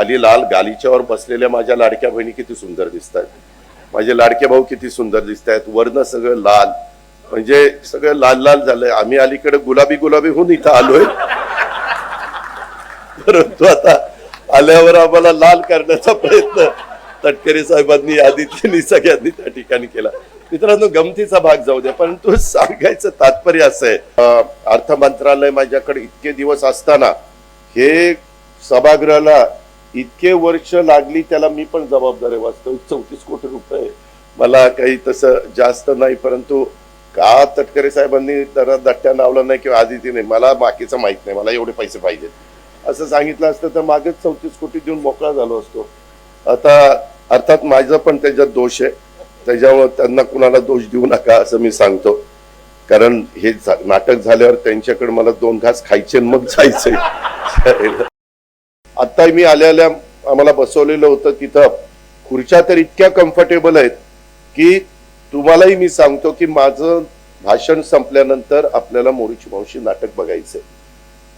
खाली लाल गालीच्यावर बसलेल्या माझ्या लाडक्या बहिणी किती सुंदर दिसत आहेत माझे लाडके भाऊ किती सुंदर दिसत आहेत वरनं सगळं लाल. म्हणजे सगळं लाल लाल झालंय. आम्ही अलीकडे गुलाबी गुलाबी होऊन इथं आलोय. परंतु आता आल्यावर आम्हाला लाल करण्याचा प्रयत्न तटकरे साहेबांनी आदित्यनी सगळ्यांनी त्या ठिकाणी केला. मित्रांनो गमतीचा भाग जाऊ द्या परंतु सांगायचं तात्पर्य असं आहे. अर्थ मंत्रालय माझ्याकडे इतके दिवस असताना हे सभागृहाला इतके वर्ष लागली त्याला मी पण जबाबदार आहे. वास्तविक चौतीस कोटी रुपये मला काही तसं जास्त नाही परंतु का तटकरे साहेबांनी त्याला दट्ट्या लावला नाही किंवा आदितीने मला बाकीचं माहीत नाही. मला एवढे पैसे पाहिजेत असं सांगितलं असतं तर मागेच चौतीस कोटी देऊन मोकळा झालो असतो. आता अर्थात माझा पण त्याच्यात दोष आहे. त्याच्यावर त्यांना कुणाला दोष देऊ नका असं मी सांगतो. कारण हे नाटक झाल्यावर त्यांच्याकडे मला दोन घास खायचे आणि मग जायचंय. आत्ता मी आल्याल्या आम्हाला बसवलेलं होतं तिथं. खुर्च्या तर इतक्या कम्फर्टेबल आहेत की तुम्हालाही मी सांगतो की माझं भाषण संपल्यानंतर आपल्याला मोरीची मावशी नाटक बघायचंय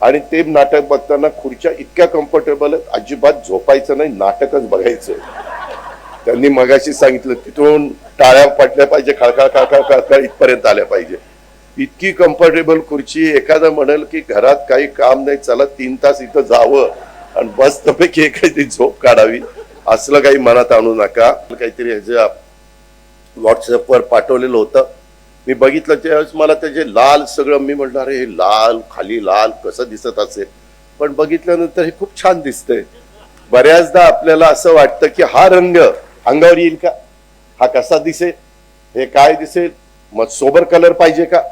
आणि ते नाटक बघताना खुर्च्या इतक्या कम्फर्टेबल आहेत अजिबात झोपायचं नाही नाटकच बघायचं त्यांनी मगाशी सांगितलं तिथून टाळ्या पाटल्या पाहिजे खळखळ खळखळ खळखळ इथपर्यंत आल्या पाहिजे. इतकी कम्फर्टेबल खुर्ची एखादं म्हणेल की घरात काही काम नाही चला तीन तास इथं जावं. आणि मस्तपैकी काहीतरी झोप काढावी. असलं काही मनात आणू नका. काहीतरी ह्याच्या व्हॉट्सअपवर पाठवलेलं होतं. मी बघितलं त्यावेळेस मला त्याचे लाल सगळं मी म्हणणार अरे हे लाल खाली लाल कसं दिसत असेल? पण बघितल्यानंतर हे खूप छान दिसतंय. बऱ्याचदा आपल्याला असं वाटतं की हा रंग अंगावर येईल का? हा कसा दिसेल? हे काय दिसेल? मग सोबर कलर पाहिजे का?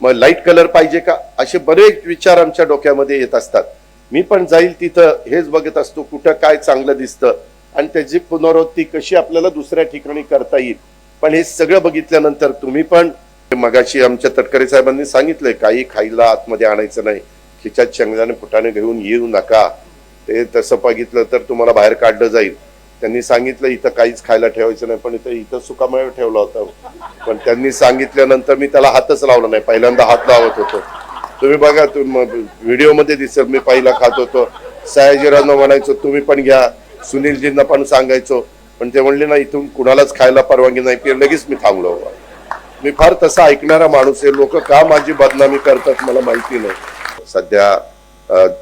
मग लाइट कलर पाहिजे का? असे बरेच विचार आमच्या डोक्यामध्ये येत असतात. मी पण जाईल तिथं हेच बघत असतो कुठं काय चांगलं दिसतं. आणि त्याची पुनरावृत्ती कशी आपल्याला दुसऱ्या ठिकाणी करता येईल. पण हे सगळं बघितल्यानंतर तुम्ही पण मगाशी आमच्या तटकरे साहेबांनी सांगितलंय काही खायला आतमध्ये आणायचं नाही. खिच्यात शेंगदाणे फुटाने घेऊन येऊ नका. ते तसं बघितलं तर तुम्हाला बाहेर काढलं जाईल. त्यांनी सांगितलं इथं काहीच खायला ठेवायचं नाही पण इथं इथं सुकामेळ ठेवला होता. पण त्यांनी सांगितल्यानंतर मी त्याला हातच लावला नाही. पहिल्यांदा हात लावत होतो. तुम्ही बघा व्हिडिओमध्ये दिसेल मी पहिला खात होतो. सयाजीरावनं म्हणायचो तुम्ही पण घ्या. सुनीलजींना पण सांगायचो. पण ते म्हणले ना इथून कुणालाच खायला परवानगी नाही. की लगेच मी थांबलो. मी फार तसा ऐकणारा माणूस आहे. लोक का माझी बदनामी करतात मला माहिती नाही. सध्या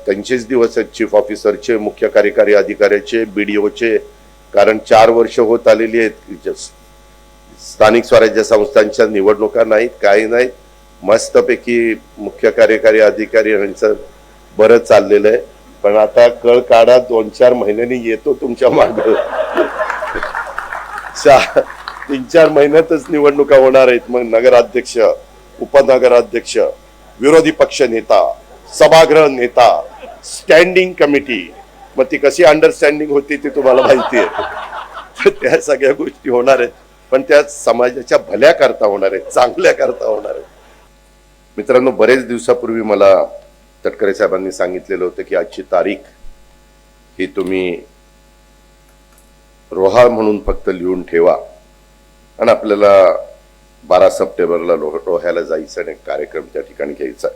त्यांचेच दिवस आहेत चीफ ऑफिसरचे मुख्य कार्यकारी अधिकाऱ्याचे बी डी ओचे कारण चार वर्ष होत आलेली आहेत. स्थानिक स्वराज्य संस्थांच्या निवडणुका नाहीत काही नाहीत. मस्तपैकी मुख्य कार्यकारी अधिकारी यांचं बरं चाललेलं आहे. पण आता कळ काढा दोन चार महिन्यांनी येतो तुमच्या माग. चार तीन चार महिन्यातच निवडणुका होणार आहेत. मग नगराध्यक्ष उपनगराध्यक्ष विरोधी पक्ष नेता सभागृह नेता स्टँडिंग कमिटी मग ती कशी अंडरस्टँडिंग होती ती तुम्हाला माहिती आहे. त्या सगळ्या गोष्टी होणार आहेत. पण त्या समाजाच्या भल्या करता होणार आहेत चांगल्या करता होणार आहेत. मित्रांनो बरेच दिवसापूर्वी मला तटकरे साहेबांनी सांगितलेलं होतं की आजची तारीख ही तुम्ही रोहा म्हणून फक्त लिहून ठेवा आणि आपल्याला बारा सप्टेंबरला रो- रोह्याला जायचं आणि कार्यक्रम त्या ठिकाणी घ्यायचा.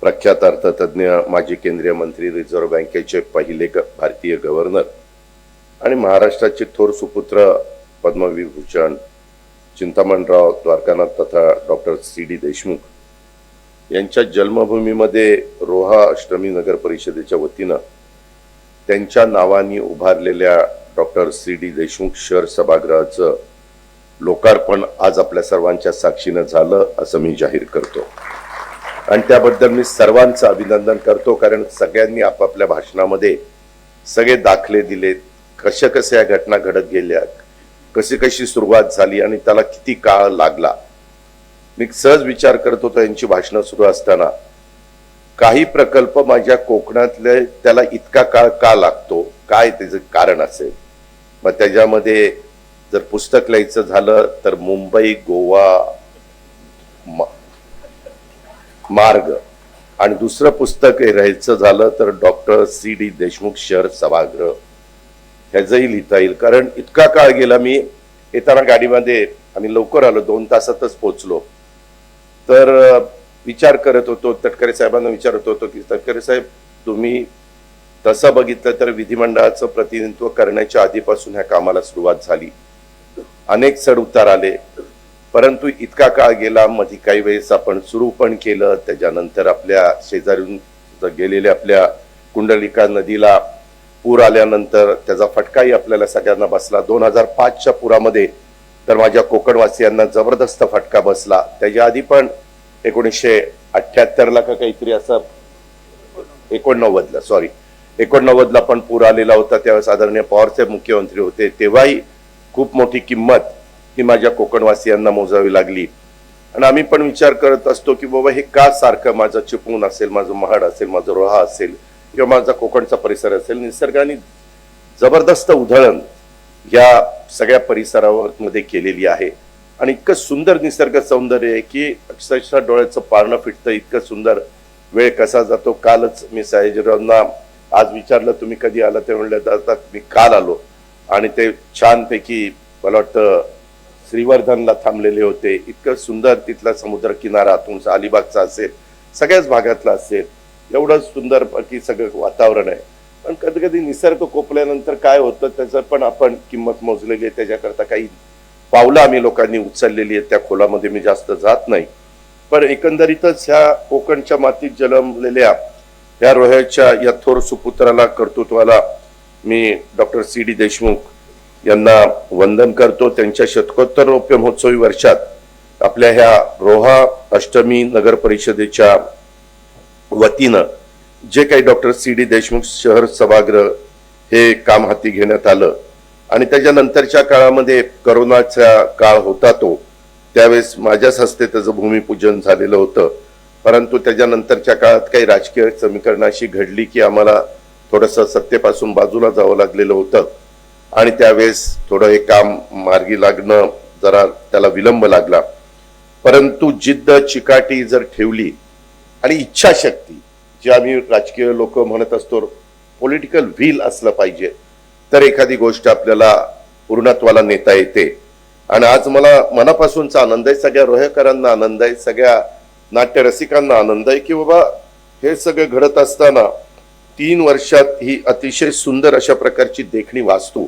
प्रख्यात अर्थतज्ञ माजी केंद्रीय मंत्री रिझर्व्ह बँकेचे पहिले ग- भारतीय गव्हर्नर आणि महाराष्ट्राचे थोर सुपुत्र पद्मविभूषण चिंतामणराव द्वारकानाथ तथा डॉक्टर सी डी देशमुख यांच्या जन्मभूमीमध्ये रोहा अष्टमी नगर परिषदेच्या वतीनं त्यांच्या नावाने उभारलेल्या डॉक्टर सी डी देशमुख शहर सभागृहाचं लोकार्पण आज आपल्या सर्वांच्या साक्षीनं झालं असं मी जाहीर करतो. आणि त्याबद्दल मी सर्वांचं अभिनंदन करतो कारण सगळ्यांनी आपापल्या भाषणामध्ये सगळे दाखले दिलेत कशा कशा या घटना घडत गेल्या कशी कशी सुरुवात झाली आणि त्याला किती काळ लागला? मी सहज विचार करत होतो यांची भाषणं सुरू असताना. काही प्रकल्प माझ्या कोकणातले त्याला इतका काळ का लागतो? काय त्याचं कारण असेल? मग त्याच्यामध्ये जर पुस्तक लिहायचं झालं तर मुंबई गोवा म- मार्ग. आणि दुसरं पुस्तक हे राहायचं झालं तर डॉक्टर सी डी देशमुख शहर सभागृह. ह्याचंही लिहिता येईल. कारण इतका काळ गेला मी येताना गाडीमध्ये आम्ही लवकर आलो दोन तासातच पोचलो तर विचार करत होतो तटकरे साहेबांना विचारत होतो की तटकरे साहेब तुम्ही तसं बघितलं तर विधिमंडळाचं प्रतिनिधित्व करण्याच्या आधीपासून ह्या कामाला सुरुवात झाली. अनेक चढ उतार आले. परंतु इतका काळ गेला मध्ये काही वेळेस आपण सुरू पण केलं. त्याच्यानंतर आपल्या शेजारून गेलेल्या आपल्या कुंडलिका नदीला पूर आल्यानंतर त्याचा फटकाही आपल्याला सगळ्यांना बसला. दोन हजार पाचच्या पुरामध्ये तर माझ्या कोकणवासियांना जबरदस्त फटका बसला. त्याच्या आधी पण एकोणीसशे अठ्ठ्याहत्तरला का काहीतरी असं एकोणनव्वदला सॉरी एकोणनव्वदला पण पूर आलेला होता. त्यावेळेस आदरणीय पवारचे मुख्यमंत्री होते. तेव्हाही खूप मोठी किंमत ही माझ्या कोकणवासियांना मोजावी लागली. आणि आम्ही पण विचार करत असतो की बाबा हे का सारखं माझं चिपळूण असेल माझं महाड असेल माझं रोहा असेल? किंवा माझा कोकणचा परिसर असेल निसर्गाने जबरदस्त उधळण या सगळ्या परिसरावर मध्ये केलेली आहे. आणि इतकं सुंदर निसर्ग सौंदर्य आहे की अक्षरशः डोळ्याचं पारणं फिटतं इतकं सुंदर वेळ कसा जातो. कालच मी सयाजीरावांना आज विचारलं तुम्ही कधी आला? ते म्हणलं जातात मी काल आलो. आणि ते छानपैकी मला वाटतं श्रीवर्धनला थांबलेले होते. इतकं सुंदर तिथला समुद्र किनारा तुमचा अलिबागचा असेल सगळ्याच भागातला असेल. एवढं सुंदर की सगळं वातावरण आहे. पण कधी कधी निसर्ग कोपल्यानंतर काय होतं त्याचं पण आपण किंमत मोजलेली आहे. त्याच्याकरता काही पावलं आम्ही लोकांनी उचललेली आहेत. त्या खोलामध्ये मी जास्त जात नाही. पण एकंदरीतच ह्या कोकणच्या मातीत जन्मलेल्या ह्या रोह्याच्या या थोर सुपुत्राला कर्तृत्वाला मी डॉक्टर सी डी देशमुख यांना वंदन करतो. त्यांच्या शतकोत्तर रौप्य महोत्सवी वर्षात आपल्या ह्या रोहा अष्टमी नगर परिषदेच्या वतीनं जे काही डॉक्टर सी डी देशमुख शहर सभागृह हे काम हाती घेण्यात आलं आणि त्याच्यानंतरच्या काळामध्ये करोनाचा काळ होता तो त्यावेळेस माझ्याच हस्ते त्याचं भूमिपूजन झालेलं होतं. परंतु त्याच्यानंतरच्या काळात काही राजकीय समीकरणाशी घडली की आम्हाला थोडंसं सत्तेपासून बाजूला जावं लागलेलं होतं. आणि त्यावेळेस थोडं हे काम मार्गी लागणं जरा त्याला विलंब लागला. परंतु जिद्द चिकाटी जर ठेवली आणि इच्छाशक्ती जे आम्ही राजकीय लोक म्हणत असतो पॉलिटिकल व्हील असलं पाहिजे. तर एखादी गोष्ट आपल्याला पूर्णत्वाला नेता येते. आणि आज मला मनापासूनचा आनंद आहे सगळ्या रोहेकरांना आनंद आहे सगळ्या नाट्यरसिकांना आनंद आहे की बाबा हे सगळं घडत असताना तीन वर्षात ही अतिशय सुंदर अशा प्रकारची देखणी वास्तू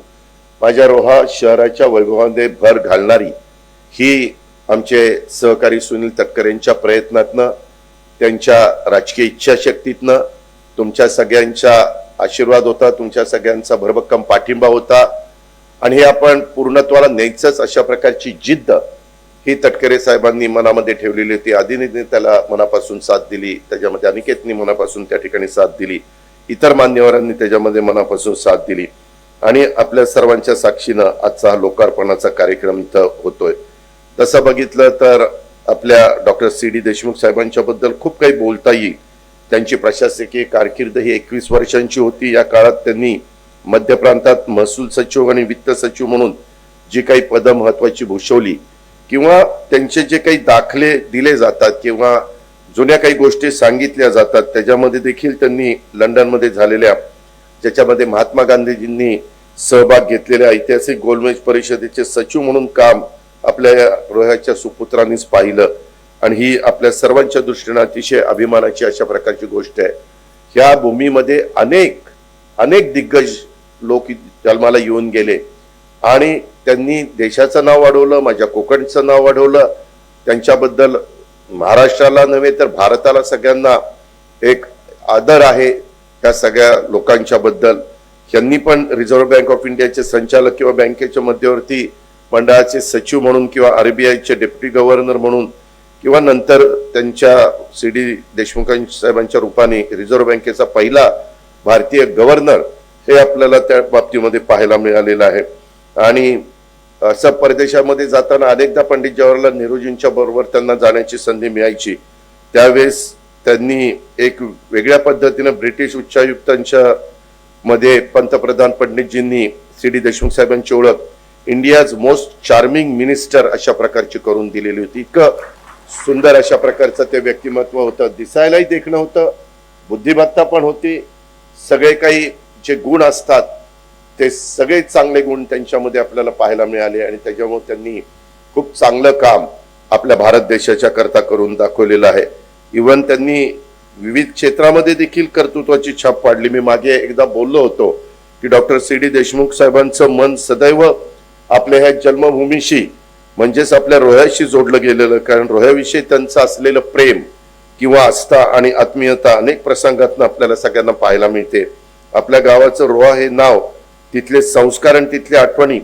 माझ्या रोहा शहराच्या वैभवामध्ये भर घालणारी ही आमचे सहकारी सुनील तटकर यांच्या प्रयत्नातनं त्यांच्या राजकीय इच्छाशक्तीतनं तुमच्या सगळ्यांचा आशीर्वाद होता तुमच्या सगळ्यांचा भरभक्कम पाठिंबा होता. आणि हे आपण पूर्णत्वाला न्यायचंच अशा प्रकारची जिद्द ही तटकरे साहेबांनी मनामध्ये ठेवलेली होती. आदिनीने त्याला मनापासून साथ दिली त्याच्यामध्ये अनिकेतनी मनापासून त्या ठिकाणी साथ दिली इतर मान्यवरांनी त्याच्यामध्ये मनापासून साथ दिली. आणि आपल्या सर्वांच्या साक्षीनं आजचा हा लोकार्पणाचा कार्यक्रम इथं होतोय. तसं बघितलं तर आपल्या डॉक्टर सी डी देशमुख साहेबांच्या बद्दल खूप काही बोलता येईल त्यांची प्रशासकीय कारकीर्द ही एकवीस वर्षांची होती. या काळात त्यांनी मध्य प्रांतात महसूल सचिव आणि वित्त सचिव म्हणून जी काही पदं महत्वाची भूषवली किंवा त्यांचे जे काही दाखले दिले जातात किंवा जुन्या काही गोष्टी सांगितल्या जातात त्याच्यामध्ये देखील त्यांनी लंडनमध्ये झालेल्या ज्याच्यामध्ये महात्मा गांधीजींनी सहभाग घेतलेल्या ऐतिहासिक गोलमेज परिषदेचे सचिव म्हणून काम आपल्या या रोह्याच्या सुपुत्रांनीच पाहिलं. आणि ही आपल्या सर्वांच्या दृष्टीने अतिशय अभिमानाची अशा प्रकारची गोष्ट आहे. ह्या भूमीमध्ये अनेक अनेक दिग्गज लोक जन्माला येऊन गेले. आणि त्यांनी देशाचं नाव वाढवलं माझ्या कोकणचं नाव वाढवलं. त्यांच्याबद्दल महाराष्ट्राला नव्हे तर भारताला सगळ्यांना एक आदर आहे त्या सगळ्या लोकांच्या बद्दल यांनी पण रिझर्व्ह बँक ऑफ इंडियाचे संचालक किंवा बँकेच्या मध्यवर्ती मंडळाचे सचिव म्हणून किंवा आरबीआयचे डेप्युटी गव्हर्नर म्हणून किंवा नंतर त्यांच्या सी डी देशमुख साहेबांच्या रूपाने रिझर्व्ह बँकेचा पहिला भारतीय गव्हर्नर हे आपल्याला त्या बाबतीमध्ये पाहायला मिळालेलं आहे. आणि असं परदेशामध्ये जाताना अनेकदा पंडित जवाहरलाल नेहरूजींच्या बरोबर त्यांना जाण्याची संधी मिळायची. त्यावेळेस त्यांनी एक वेगळ्या पद्धतीनं ब्रिटिश उच्चायुक्तांच्या मध्ये पंतप्रधान पंडितजींनी सी डी देशमुख साहेबांची ओळख इंडियाज मोस्ट चार्मिंग मिनिस्टर अशा प्रकारची करून दिलेली होती. इतकं सुंदर अशा प्रकारचं ते व्यक्तिमत्व होतं. दिसायलाही देखणं होतं. बुद्धिमत्ता पण होती. सगळे काही जे गुण असतात ते सगळे चांगले गुण त्यांच्यामध्ये आपल्याला पाहायला मिळाले आणि त्याच्यामुळे त्यांनी खूप चांगलं काम आपल्या भारत देशाच्या करता करून दाखवलेलं आहे. इवन त्यांनी विविध क्षेत्रामध्ये देखील कर्तृत्वाची छाप पाडली. मी मागे एकदा बोललो होतो की डॉक्टर सी डी देशमुख साहेबांचं मन सदैव आपल्या ह्या जन्मभूमीशी म्हणजेच आपल्या रोह्याशी जोडलं गेलेलं कारण रोह्याविषयी त्यांचं असलेलं प्रेम किंवा आस्था आणि आत्मीयता अनेक प्रसंगातनं आपल्याला सगळ्यांना पाहायला मिळते. आपल्या गावाचं रोहा हे नाव तिथले संस्कार आणि तिथल्या आठवणी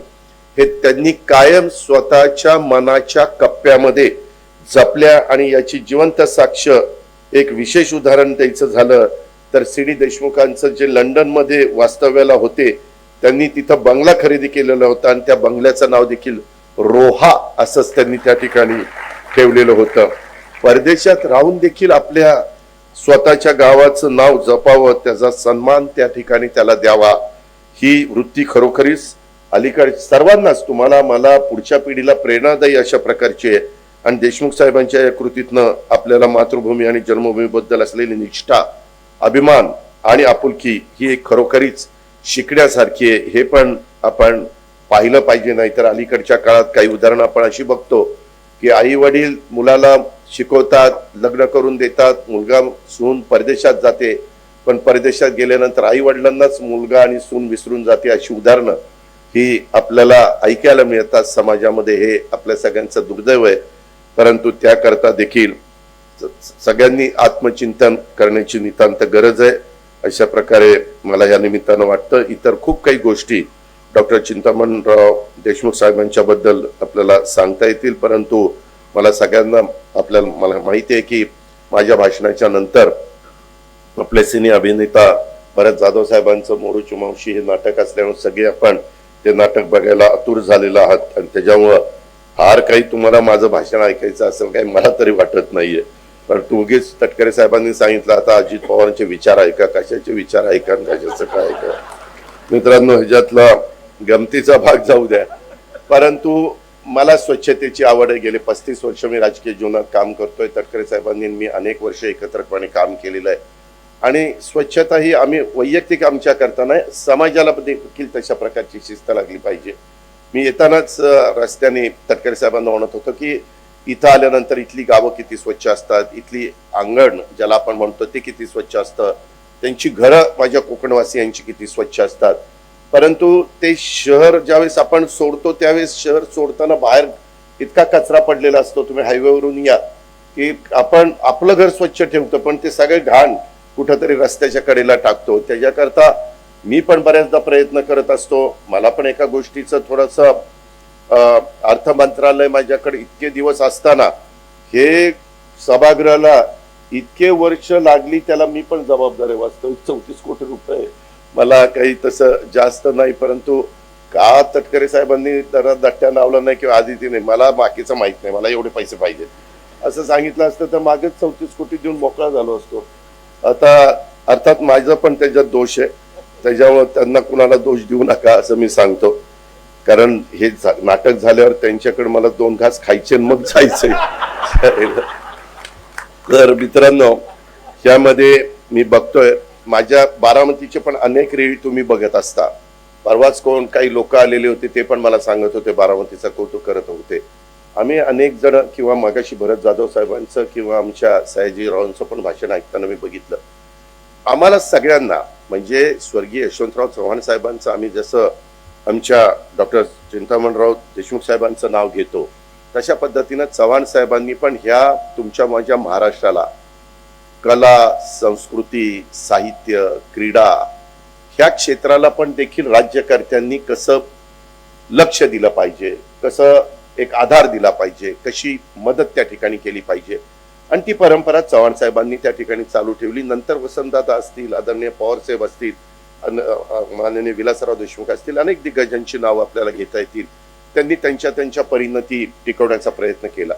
हे त्यांनी कायम स्वतःच्या मनाच्या कप्प्यामध्ये जपल्या आणि याची जिवंत साक्ष एक विशेष उदाहरण द्यायचं झालं तर सी डी देशमुखांचं जे लंडनमध्ये वास्तव्याला होते त्यांनी तिथं बंगला खरेदी केलेला होता आणि त्या बंगल्याचं नाव देखील रोहा असंच त्यांनी त्या ठिकाणी ठेवलेलं होतं. परदेशात राहून देखील आपल्या स्वतःच्या गावाचं नाव जपावं त्याचा सन्मान त्या ठिकाणी त्याला द्यावा. ही वृत्ती खरोखरीच अलीकडे सर्वांनाच तुम्हाला मला पुढच्या पिढीला प्रेरणादायी अशा प्रकारची आहे. आणि देशमुख साहेबांच्या या कृतीतनं आपल्याला मातृभूमी आणि जन्मभूमीबद्दल असलेली निष्ठा अभिमान आणि आपुलकी ही एक खरोखरीच शिकण्यासारखी आहे हे पण आपण पाहिलं पाहिजे नाही तर अलीकडच्या काळात काही उदाहरणं आपण अशी बघतो की आई वडील मुलाला शिकवतात लग्न करून देतात मुलगा सून परदेशात जाते पण परदेशात गेल्यानंतर आई वडिलांनाच मुलगा आणि सून विसरून जाते अशी उदाहरणं ही आपल्याला ऐकायला मिळतात समाजामध्ये हे आपल्या सगळ्यांचं दुर्दैव आहे. परंतु त्याकरता देखील सगळ्यांनी आत्मचिंतन करण्याची नितांत गरज आहे. अशा प्रकारे मला या निमित्तानं वाटतं. इतर खूप काही गोष्टी डॉक्टर चिंतामणराव देशमुख साहेबांच्या बद्दल आपल्याला सांगता येतील. परंतु मला सगळ्यांना आपल्याला मला माहिती आहे की माझ्या भाषणाच्या नंतर आपले सिने अभिनेता भरत जाधव साहेबांचं मोरूची मावशी हे नाटक असल्यामुळे सगळे आपण ते नाटक बघायला आतुर झालेलं आहात. आणि त्याच्यामुळं फार काही तुम्हाला माझं भाषण ऐकायचं असेल काही मला तरी वाटत नाहीये. पण उगीच तटकरे साहेबांनी सांगितलं आता अजित पवारांचे विचार ऐका कशाचे विचार ऐका कशाचं काय ऐका. मित्रांनो ह्याच्यातला गमतीचा भाग जाऊ द्या. परंतु मला स्वच्छतेची आवड आहे. गेले पस्तीस वर्ष मी राजकीय जीवनात काम करतोय. तटकरे साहेबांनी मी अनेक वर्ष एकत्रपणे काम केलेलं आहे. आणि स्वच्छता ही आम्ही वैयक्तिक आमच्या करताना समाजाला देखील तशा प्रकारची शिस्त लागली पाहिजे. मी येतानाच रस्त्याने तटकरे साहेबांना म्हणत होतो की इथं आल्यानंतर इथली गावं किती स्वच्छ असतात इथली अंगण ज्याला आपण म्हणतो ते किती स्वच्छ असतं त्यांची घरं माझ्या कोकणवासियांची किती स्वच्छ असतात. परंतु ते शहर ज्यावेळेस आपण सोडतो त्यावेळेस शहर सोडताना बाहेर इतका कचरा पडलेला असतो तुम्ही हायवेवरून या की आपण आपलं घर स्वच्छ ठेवतो पण ते सगळे घाण कुठंतरी रस्त्याच्या कडेला टाकतो. त्याच्याकरता मी पण बऱ्याचदा प्रयत्न करत असतो. मला पण एका गोष्टीचं थोडंसं अर्थ मंत्रालय माझ्याकडे इतके दिवस असताना हे सभागृहाला इतके वर्ष लागली त्याला मी पण जबाबदार आहे वास्तविक चौतीस कोटी रुपये मला काही तसं जास्त नाही परंतु का तटकरे साहेबांनी त्याला दट्ट्या लावला नाही किंवा आदिती नाही मला बाकीचं माहीत नाही मला एवढे पैसे पाहिजेत. असं सांगितलं असतं तर मागेच चौतीस कोटी देऊन मोकळा झालो असतो. आता अर्थात माझं पण त्याच्यात दोष आहे. त्याच्यावर त्यांना कुणाला दोष देऊ नका असं मी सांगतो. कारण हे झा- नाटक झाल्यावर त्यांच्याकडे मला दोन घास खायचे आणि मग जायचंय तर मित्रांनो यामध्ये मी बघतोय माझ्या बारामतीचे पण अनेक रेळी तुम्ही बघत असता. परवाच कोण काही लोक आलेले होते ते पण मला सांगत होते बारामतीचं कौतुक करत होते. आम्ही अनेक जण किंवा मगाशी भरत जाधव साहेबांचं किंवा आमच्या सयाजीरावांचं पण भाषण ऐकताना मी बघितलं. आम्हाला सगळ्यांना म्हणजे स्वर्गीय यशवंतराव चव्हाण साहेबांचं आम्ही जसं आमच्या डॉक्टर चिंतामणराव देशमुख साहेबांचं नाव घेतो. तशा पद्धतीनं चव्हाण साहेबांनी पण ह्या तुमच्या माझ्या महाराष्ट्राला कला संस्कृती साहित्य क्रीडा ह्या क्षेत्राला पण देखील राज्यकर्त्यांनी कसं लक्ष दिलं पाहिजे कसं एक आधार दिला पाहिजे कशी मदत त्या ठिकाणी केली पाहिजे. आणि ती परंपरा चव्हाण साहेबांनी त्या ठिकाणी चालू ठेवली. नंतर वसंतदादा असतील आदरणीय पवार साहेब असतील माननीय विलासराव देशमुख असतील अनेक दिग्गजांची नावं आपल्याला घेता येतील. त्यांनी त्यांच्या त्यांच्या परिणती टिकवण्याचा प्रयत्न केला.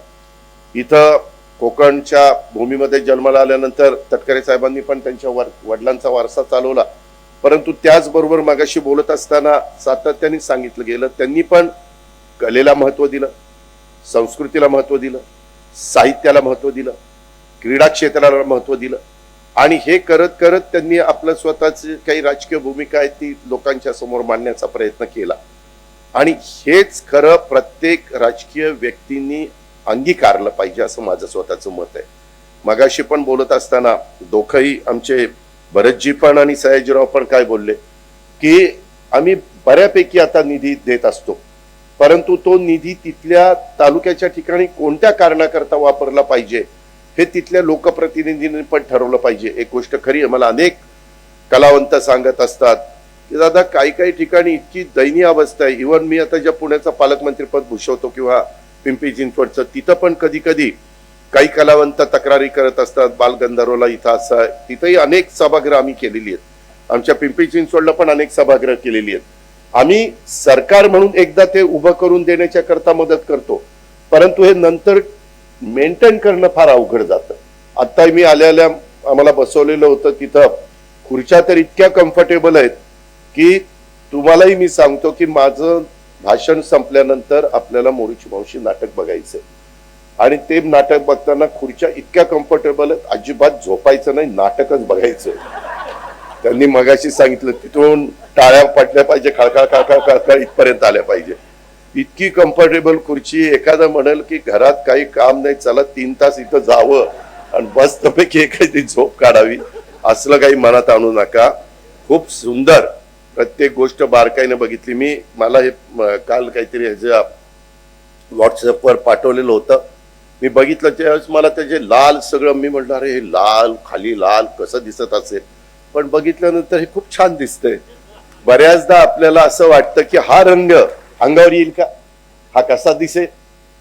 इथं कोकणच्या भूमीमध्ये जन्माला आल्यानंतर तटकरे साहेबांनी पण त्यांच्या वर वडिलांचा वारसा चालवला. परंतु त्याचबरोबर मागाशी बोलत असताना सातत्याने सांगितलं गेलं त्यांनी पण कलेला महत्त्व दिलं संस्कृतीला महत्त्व दिलं साहित्याला महत्त्व दिलं क्रीडा क्षेत्राला महत्त्व दिलं. आणि हे करत करत त्यांनी आपलं स्वतःची काही राजकीय भूमिका आहे ती लोकांच्या समोर मांडण्याचा प्रयत्न केला. आणि हेच खरं प्रत्येक राजकीय व्यक्तींनी अंगीकारलं पाहिजे असं माझं स्वतःचं मत आहे. मगाशी पण बोलत असताना दोघंही आमचे भरतजी पण आणि सयाजीराव पण काय बोलले की आम्ही बऱ्यापैकी आता निधी देत असतो परंतु तो निधी तिथल्या तालुक्याच्या ठिकाणी कोणत्या कारणाकरता वापरला पाहिजे हे तिथल्या लोकप्रतिनिधींनी पण ठरवलं पाहिजे. एक गोष्ट खरी आहे मला अनेक कलावंत सांगत असतात की दादा काही काही ठिकाणी इतकी दयनीय अवस्था आहे. इव्हन मी आता ज्या पुण्याचा पालकमंत्रीपद भूषवतो किंवा पिंपरी चिंचवडचं तिथं पण कधी कधी काही कलावंत तक्रारी करत असतात. बालगंधर्वला इथं असं आहे. तिथंही अनेक सभागृह आम्ही केलेली आहेत. आमच्या पिंपरी चिंचवडला पण अनेक सभागृह केलेली आहेत. आम्ही सरकार म्हणून एकदा ते उभं करून देण्याच्या करता मदत करतो. परंतु हे नंतर मेंटेन करणं फार अवघड जातं. आत्ता मी आल्या आम्हाला बसवलेलं होतं तिथं. खुर्च्या तर इतक्या कम्फर्टेबल आहेत की तुम्हालाही मी सांगतो की माझं भाषण संपल्यानंतर आपल्याला मोरीची मावशी नाटक बघायचंय. आणि ते नाटक बघताना खुर्च्या इतक्या कम्फर्टेबल आहेत अजिबात झोपायचं नाही नाटकच बघायचं त्यांनी मगाशी सांगितलं तिथून टाळ्या पडल्या पाहिजे खळखळ खळखळ खळखळ इथपर्यंत आल्या पाहिजे. इतकी कम्फर्टेबल खुर्ची एखादा म्हणेल की घरात काही काम नाही चला तीन तास इथं जावं आणि मस्तपैकी एखादी झोप काढावी असलं काही मनात आणू नका. खूप सुंदर प्रत्येक गोष्ट बारकाईने बघितली. मी मला हे काल काहीतरी ह्याच्या व्हॉट्सअपवर पाठवलेलं होतं. मी बघितलं त्यावेळेस मला त्याचे लाल सगळं मी म्हटलं अरे हे लाल खाली लाल कसं दिसत असेल? पण बघितल्यानंतर हे खूप छान दिसतंय. बऱ्याचदा आपल्याला असं वाटतं की हा रंग अंगावर येईल का? हा कसा दिसेल?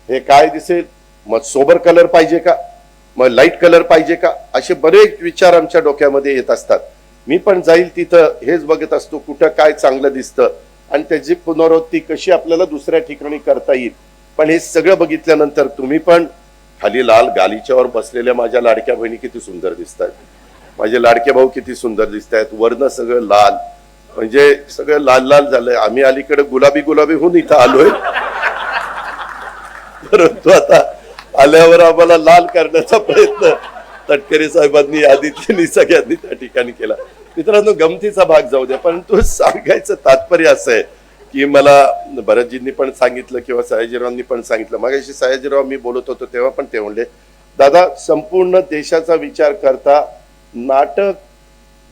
हे काय दिसेल? मग सोबर कलर पाहिजे का? मग लाइट कलर पाहिजे का? असे बरेच विचार आमच्या डोक्यामध्ये येत असतात. मी पण जाईल तिथं हेच बघत असतो कुठं काय चांगलं दिसतं आणि त्याची पुनरावृत्ती कशी आपल्याला दुसऱ्या ठिकाणी करता येईल. पण हे सगळं बघितल्यानंतर तुम्ही पण खाली लाल गालीच्यावर बसलेल्या माझ्या लाडक्या बहिणी किती सुंदर दिसतात माझे लाडके भाऊ किती सुंदर दिसत आहेत वर्ण सगळं लाल. म्हणजे सगळं लाल लाल झालंय. आम्ही अलीकडे गुलाबी गुलाबी होऊन इथं आलोय. परंतु आता आल्यावर आम्हाला लाल करण्याचा प्रयत्न तटकरे साहेबांनी आदित्यनी सगळ्यांनी त्या ठिकाणी केला. मित्रांनो गमतीचा भाग जाऊ द्या परंतु सांगायचं तात्पर्य असं आहे की मला भरतजींनी पण सांगितलं किंवा सयाजीरावांनी पण सांगितलं. मागाशी सयाजीराव मी बोलत होतो तेव्हा पण ते म्हणले दादा संपूर्ण देशाचा विचार करता नाटक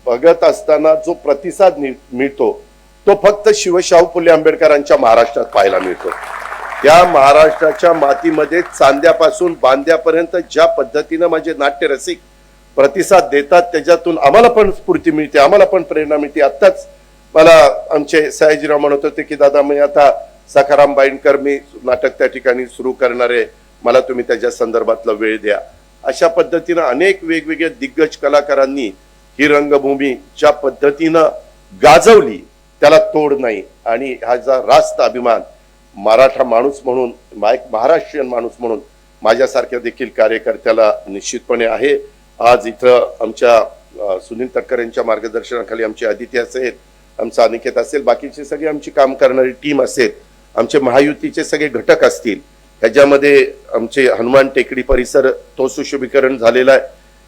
बघत असताना जो प्रतिसाद मिळतो तो फक्त शिवशाहू फुले आंबेडकरांच्या महाराष्ट्रात पाहायला मिळतो. या महाराष्ट्राच्या मातीमध्ये चांद्यापासून बांद्यापर्यंत ज्या पद्धतीनं माझे नाट्य रसिक प्रतिसाद देतात त्याच्यातून आम्हाला पण स्फूर्ती मिळते आम्हाला पण प्रेरणा मिळते. आत्ताच मला आमचे सयाजीराव म्हणत होते की दादा मी आता सखाराम बाईंडकर मी नाटक त्या ठिकाणी सुरू करणार आहे. मला तुम्ही त्याच्या संदर्भातला वेळ द्या. अशा पद्धतीनं अनेक वेगवेगळ्या दिग्गज कलाकारांनी ही रंगभूमी ज्या पद्धतीनं गाजवली त्याला तोड नाही. आणि हा जा रास्त अभिमान मराठा माणूस म्हणून एक महाराष्ट्रीयन माणूस म्हणून माझ्यासारख्या देखील कार्यकर्त्याला निश्चितपणे आहे. आज इथं आमच्या सुनील तटकर यांच्या मार्गदर्शनाखाली आमचे आदित्य असेल आमचा अनिकेत असेल बाकीचे सगळे आमची काम करणारी टीम असेल आमचे महायुतीचे सगळे घटक असतील ह्याच्यामध्ये आमचे हनुमान टेकडी परिसर तो सुशोभीकरण झालेला आहे.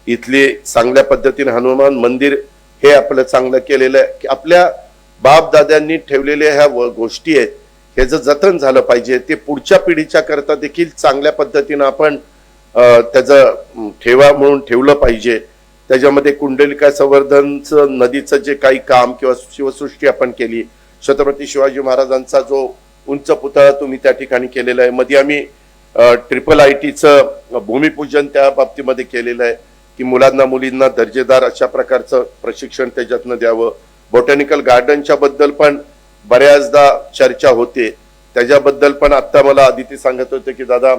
इथले चांगल्या पद्धतीने हनुमान मंदिर हे आपलं चांगलं केलेलं आहे. की आपल्या बापदाद्यांनी ठेवलेल्या ह्या व- गोष्टी आहेत. ह्याचं जतन झालं पाहिजे ते पुढच्या पिढीच्या करता देखील चांगल्या पद्धतीनं आपण त्याचं ठेवा म्हणून ठेवलं पाहिजे. त्याच्यामध्ये कुंडलिका संवर्धनचं नदीचं जे काही काम किंवा शिवसृष्टी आपण केली छत्रपती शिवाजी महाराजांचा जो उंच पुतळा तुम्ही त्या ठिकाणी केलेला आहे. मध्ये आम्ही ट्रिपल आय टीचं भूमिपूजन त्या बाबतीमध्ये केलेलं आहे. की मुलांना मुलींना दर्जेदार अशा प्रकारचं प्रशिक्षण त्याच्यातनं द्यावं. बॉटॅनिकल गार्डनच्या बद्दल पण बऱ्याचदा चर्चा होते. त्याच्याबद्दल पण आत्ता मला आदिती सांगत होते की दादा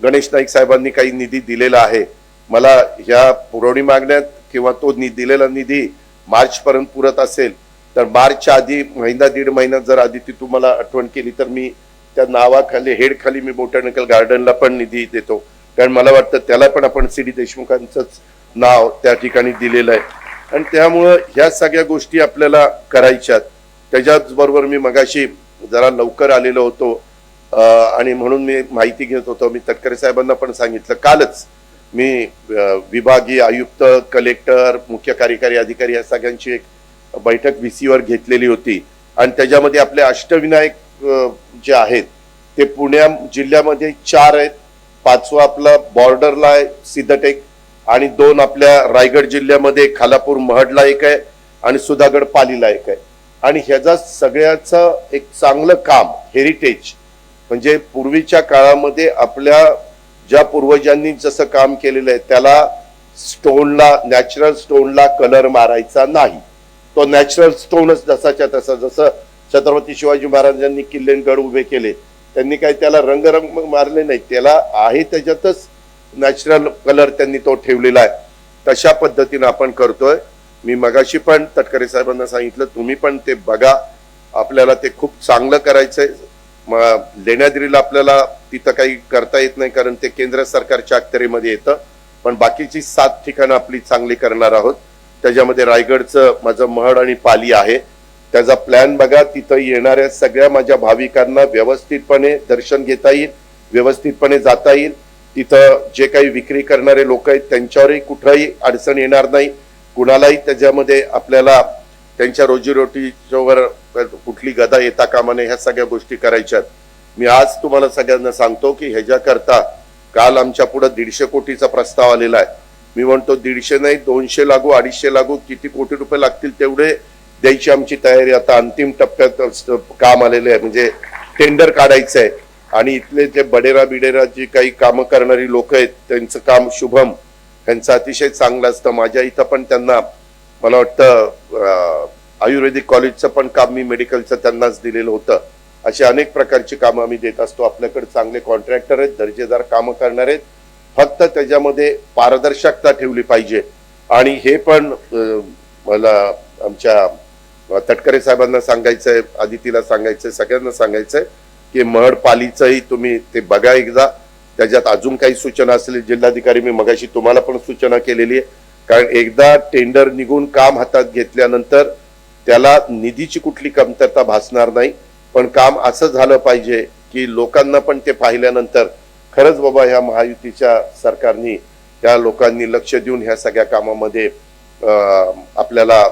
गणेश नाईक साहेबांनी काही निधी दिलेला आहे. मला ह्या पुरवणी मागण्यात किंवा तो नि दिलेला निधी मार्चपर्यंत पुरत असेल तर मार्चच्या आधी महिना दीड महिन्यात जर आदिती तुम्हाला आठवण केली तर मी त्या नावाखाली हेडखाली मी बोटॅनिकल गार्डनला पण निधी देतो. कारण मला वाटतं त्याला पण आपण सी डी देशमुखांचंच नाव त्या ठिकाणी दिलेलं आहे. आणि त्यामुळं ह्या सगळ्या गोष्टी आपल्याला करायच्यात. त्याच्याचबरोबर मी मगाशी जरा लवकर आलेलो होतो आणि म्हणून मी माहिती घेत होतो. मी तटकरे साहेबांना पण सांगितलं. कालच मी विभागीय आयुक्त कलेक्टर मुख्य कार्यकारी अधिकारी या सगळ्यांची एक बैठक व्ही सीवर घेतलेली होती. आणि त्याच्यामध्ये आपले अष्टविनायक जे आहेत ते पुण्या जिल्ह्यामध्ये चार आहेत. पाचवा आपला बॉर्डरला आहे सिद्धटेक आणि दोन आपल्या रायगड जिल्ह्यामध्ये खालापूर महडला एक आहे आणि सुधागड पालीला एक आहे. आणि ह्याचा सगळ्याचं एक चांगलं काम हेरिटेज म्हणजे पूर्वीच्या काळामध्ये आपल्या ज्या पूर्वजांनी जसं काम केलेलं आहे त्याला स्टोनला नॅचरल स्टोनला कलर मारायचा नाही. तो नॅचरल स्टोनच जसाच्या तसा जसं छत्रपती शिवाजी महाराजांनी किल्लेगड उभे केले त्यांनी काही त्याला रंगरंग मारले नाही. त्याला आहे त्याच्यातच नॅचरल कलर त्यांनी तो ठेवलेला आहे. तशा पद्धतीनं आपण करतोय. मी मगाशी पण तटकरे साहेबांना सांगितलं तुम्ही पण ते बघा. आपल्याला ते खूप चांगलं करायचंय. म- लेण्याद्रीला आपल्याला तिथं काही करता येत नाही कारण ते केंद्र सरकारच्या अखत्यारीमध्ये येतं. पण बाकीची सात ठिकाणं आपली चांगली करणार आहोत. त्याच्यामध्ये रायगडचं माझं महड आणि पाली आहे. त्याचा प्लॅन बघा तिथं येणाऱ्या सगळ्या माझ्या भाविकांना व्यवस्थितपणे दर्शन घेता येईल व्यवस्थितपणे जाता येईल. तिथं जे काही विक्री करणारे लोक आहेत त्यांच्यावरही कुठंही अडचण येणार नाही. कुणालाही त्याच्यामध्ये आपल्याला त्यांच्या रोजीरोटीच्यावर कुठली गदा येता कामा नये ह्या सगळ्या गोष्टी करायच्या मी आज तुम्हाला सगळ्यांना सांगतो की ह्याच्याकरता काल आमच्या पुढे दीडशे कोटीचा प्रस्ताव आलेला आहे. मी म्हणतो दीडशे नाही दोनशे लागू अडीचशे लागू किती कोटी रुपये लागतील तेवढे द्यायची आमची तयारी. आता अंतिम टप्प्यात काम आलेले आहे. म्हणजे टेंडर काढायचं आहे. आणि इथले जे बडेरा बिडेरा जी काही कामं करणारी लोक आहेत त्यांचं काम शुभम. यांचं अतिशय चांगलं असतं. माझ्या इथं पण त्यांना मला वाटतं आयुर्वेदिक कॉलेजचं पण काम मी मेडिकलचं त्यांनाच दिलेलं होतं. अशी अनेक प्रकारची कामं आम्ही देत असतो. आपल्याकडे चांगले कॉन्ट्रॅक्टर आहेत दर्जेदार कामं करणार आहेत. फक्त त्याच्यामध्ये पारदर्शकता ठेवली पाहिजे. आणि हे पण मला आमच्या तटकरे साहेबांना सांगायचंय आदितीला सांगायचंय सगळ्यांना सांगायचंय की महडपालीचंही तुम्ही ते बघा एकदा. त्याच्यात अजून काही सूचना असतील जिल्हाधिकारी मी मगाशी तुम्हाला पण सूचना केलेली आहे. कारण एकदा टेंडर निघून काम हातात घेतल्यानंतर त्याला निधीची कुठली कमतरता भासणार नाही. पण काम असं झालं पाहिजे की लोकांना पण ते पाहिल्यानंतर खरंच बाबा ह्या महायुतीच्या सरकारनी त्या लोकांनी लक्ष देऊन ह्या सगळ्या कामामध्ये आपल्याला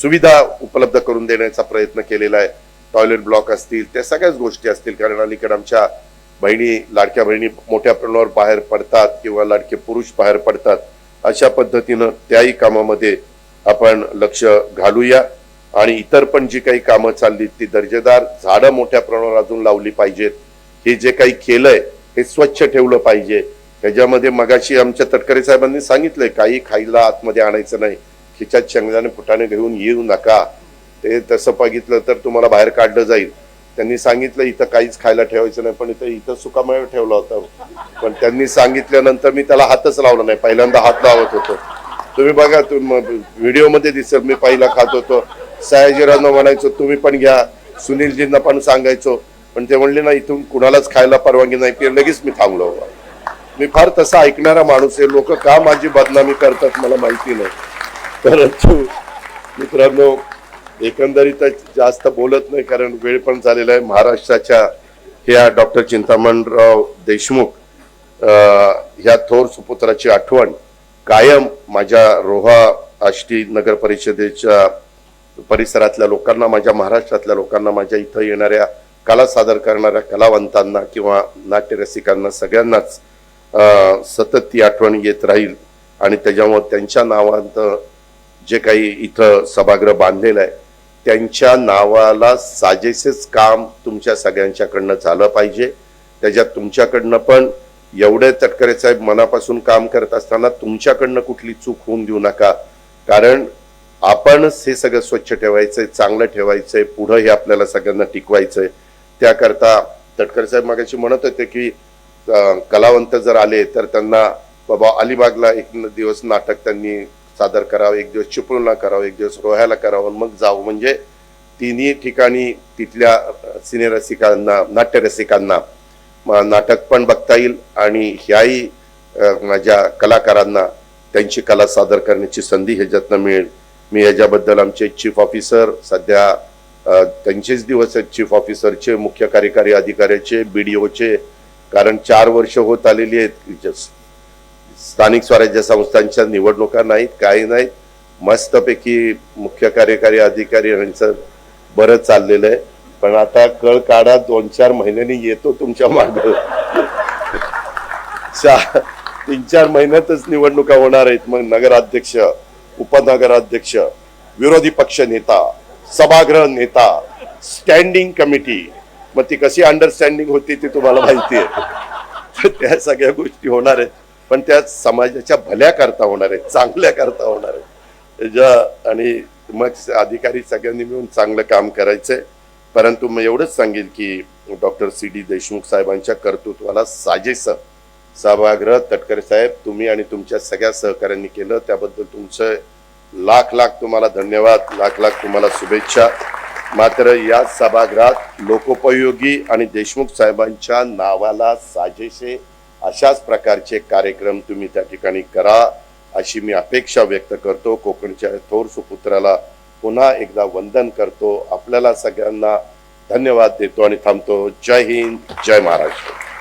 सुविधा उपलब्ध करून देण्याचा प्रयत्न केलेला आहे. टॉयलेट ब्लॉक असतील त्या सगळ्याच गोष्टी असतील. कारण अलीकडे आमच्या बहिणी लाडक्या बहिणी मोठ्या प्रमाणावर बाहेर पडतात किंवा लाडके पुरुष बाहेर पडतात. अशा पद्धतीनं त्याही कामामध्ये आपण लक्ष घालूया. आणि इतर पण जी काही कामं चालली ती दर्जेदार झाडं मोठ्या प्रमाणावर अजून लावली पाहिजेत. हे जे काही केलंय हे स्वच्छ ठेवलं पाहिजे. त्याच्यामध्ये मगाशी आमच्या तटकरे साहेबांनी सांगितलंय काही खायला आतमध्ये आणायचं नाही. खिच्यात शेंगदाणे फुटाने घेऊन येऊ नका. ते तसं बघितलं तर तुम्हाला बाहेर काढलं जाईल. त्यांनी सांगितलं इथं काहीच खायला ठेवायचं नाही पण इथं इथं सुकामेळ ठेवला होता. पण त्यांनी सांगितल्यानंतर मी त्याला हातच लावला नाही. पहिल्यांदा हात लावत होतो. तुम्ही बघा व्हिडिओमध्ये दिसेल मी पहिला खात होतो. सयाजीरांना म्हणायचो तुम्ही पण घ्या. सुनीलजींना पण सांगायचो. पण ते म्हणले ना इथून कुणालाच खायला परवानगी नाही. की लगेच मी थांबलो. मी फार तसा ऐकणारा माणूस आहे. लोक का माझी बदनामी करतात मला माहिती नाही. परंतु मित्रांनो एकंदरीतच जास्त बोलत नाही कारण वेळ पण झालेला आहे. महाराष्ट्राच्या ह्या डॉक्टर चिंतामणराव देशमुख ह्या थोर सुपुत्राची आठवण कायम माझ्या रोहा आष्टी नगर परिषदेच्या परिसरातल्या लोकांना माझ्या महाराष्ट्रातल्या लोकांना माझ्या इथं येणाऱ्या कला सादर करणाऱ्या कलावंतांना किंवा नाट्यरसिकांना सगळ्यांनाच सतत ती आठवण येत राहील. आणि त्याच्यामुळे त्यांच्या नावांत जे काही इथं सभागृह बांधलेलं आहे त्यांच्या नावाला साजेसेच काम तुमच्या सगळ्यांच्याकडनं झालं पाहिजे. त्याच्यात तुमच्याकडनं पण एवढे तटकरे साहेब मनापासून काम करत असताना तुमच्याकडनं कुठली चूक होऊन देऊ नका. कारण आपणच हे सगळं स्वच्छ ठेवायचंय चांगलं ठेवायचंय पुढं हे आपल्याला सगळ्यांना टिकवायचंय. त्याकरता तटकरे साहेब मागाशी म्हणत होते की कलावंत जर आले तर त्यांना बाबा अलिबागला एक दिवस नाटक त्यांनी सादर करावं एक दिवस चिपळूणला करावं एक दिवस रोह्याला करावं मग जावं. म्हणजे तिन्ही ठिकाणी तिथल्या सिनेरसिकांना नाट्यरसिकांना नाटक पण बघता येईल आणि ह्याही माझ्या कलाकारांना त्यांची कला सादर करण्याची संधी ह्याच्यातनं मिळेल. मी याच्याबद्दल आमचे चीफ ऑफिसर सध्या त्यांचेच दिवस आहेत. चीफ ऑफिसरचे मुख्य कार्यकारी अधिकाऱ्याचे बी डी ओचे कारण चार वर्ष होत आलेली आहेत. स्थानिक स्वराज्य संस्थांच्या निवडणुका नाहीत काही नाहीत. मस्तपैकी मुख्य कार्यकारी अधिकारी यांचं बरं चाललेलं आहे. पण आता कळ काढा दोन चार महिन्यांनी येतो तुमच्या माग. तीन चार महिन्यातच निवडणुका होणार आहेत. मग नगराध्यक्ष उपनगराध्यक्ष विरोधी पक्ष नेता सभागृह नेता स्टँडिंग कमिटी मग ती कशी अंडरस्टँडिंग होती ती तुम्हाला माहिती आहे. त्या सगळ्या गोष्टी होणार आहेत. पण त्या समाजाच्या भल्याकरता होणार आहेत चांगल्याकरता होणार आहेत. ज्या आणि मग अधिकारी सगळ्यांनी मिळून चांगलं काम करायचंय. परंतु मग एवढंच सांगेल की डॉक्टर सी डी देशमुख साहेबांच्या कर्तृत्वाला साजेसं सभागृह तटकरे साहेब तुम्ही आणि तुमच्या सगळ्या सहकाऱ्यांनी केलं. त्याबद्दल तुमचं लाख लाख तुम्हाला धन्यवाद लाख लाख तुम्हाला शुभेच्छा. मात्र या सभागृहात लोकोपयोगी आणि देशमुख साहेबांच्या नावाला साजेसे अशाच प्रकारचे कार्यक्रम तुम्ही त्या ठिकाणी करा अशी मी अपेक्षा व्यक्त करतो. कोकणच्या थोर सुपुत्राला पुन्हा एकदा वंदन करतो. आपल्याला सगळ्यांना धन्यवाद देतो आणि थांबतो. जय हिंद जय महाराष्ट्र.